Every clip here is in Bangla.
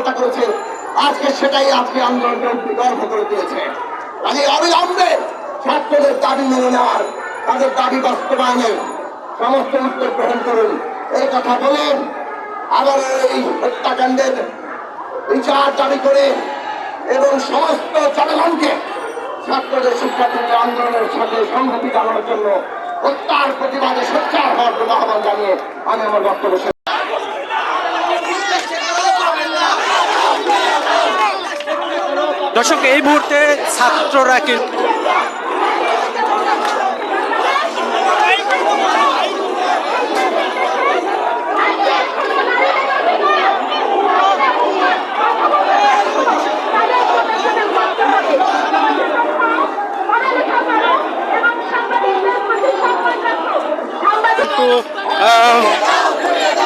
পাল্টা করেছে। আজকে সেটাই আজকে আন্দোলনকে গর্ব করে দিয়েছে কাজে অবিলম্বে ছাত্রদের দাবি মেনে নেওয়ার, তাদের দাবি বাস্তবায়নের সমস্ত উদ্যোগ গ্রহণ করুন। এই কথা বলেন আবার এই হত্যাকাণ্ডের বিচার দাবি করে এবং সমস্ত জনগণকে ছাত্রদের শিক্ষার্থীদের আন্দোলনের সাথে সংহতি জানানোর জন্য হত্যার প্রতিবাদে সোচ্চার হওয়ার জন্য আহ্বান জানিয়ে আমি আমার বক্তব্য দর্শক এই মুহূর্তে ছাত্ররা কিন্তু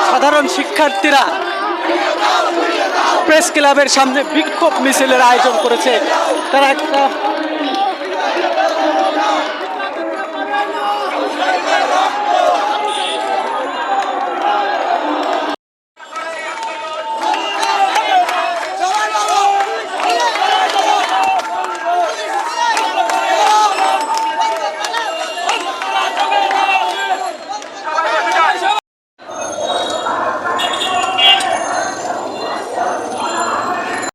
সাধারণ শিক্ষার্থীরা প্রেস ক্লাবের সামনে বিক্ষোভ মিছিলের আয়োজন করেছে। তারা একটা